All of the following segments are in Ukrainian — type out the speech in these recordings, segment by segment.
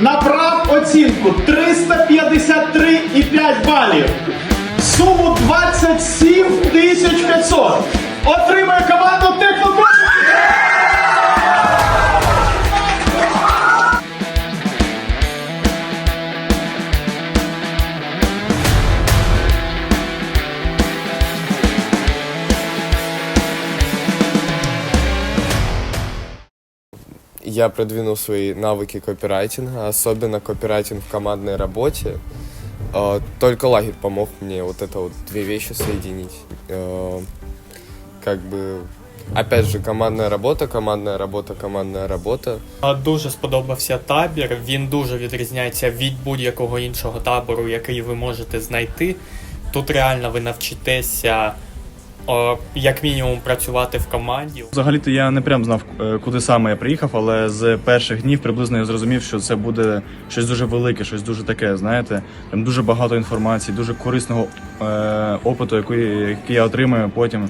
набрав оцінку 353,5 балів. Суму 27 тисяч 500. Отримує Я продвинул свои навыки копирайтинга, особенно копирайтинг в командной работе. Э, Только лагерь помог мне вот это вот две вещи соединить. Э, Как бы, опять же, командная работа, командная работа, командная работа. А, Дуже сподобався табір. Він дуже відрізняється від будь-якого іншого табору, який ви можете знайти. Тут реально ви навчитеся о, як мінімум працювати в команді. Взагалі-то я не прям знав, е, куди саме я приїхав, але з перших днів приблизно я зрозумів, що це буде щось дуже велике, щось дуже таке, знаєте. Там дуже багато інформації, дуже корисного е, опиту, який, який я отримаю потім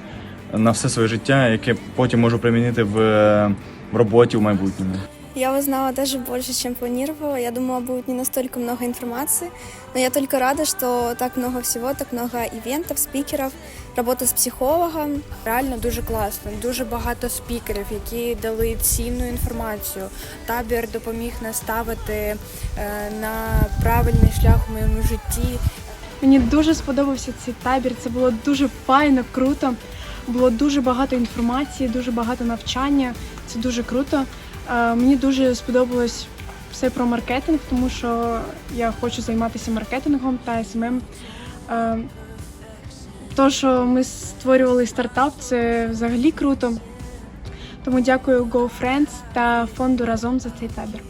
на все своє життя, яке потім можу примінити в, е, в роботі в майбутньому. Я узнала даже больше, чем планировала. Я думала, будет не настолько много информации, но я только рада, что так много всего, так много ивентов, спикеров, работа с психологом. Реально дуже класно, дуже багато спікерів, які дали цінну інформацію. Табір допоміг наставити е, на правильний шлях у моєму житті. Мені дуже сподобався цей табір. Це було дуже файно, круто. Було дуже багато інформації, дуже багато навчання. Це дуже круто. Е, Мені дуже сподобалось все про маркетинг, тому що я хочу займатися маркетингом та СММ. Е, То, що ми створювали стартап, це взагалі круто. Тому дякую GoFriends та фонду разом за цей табір.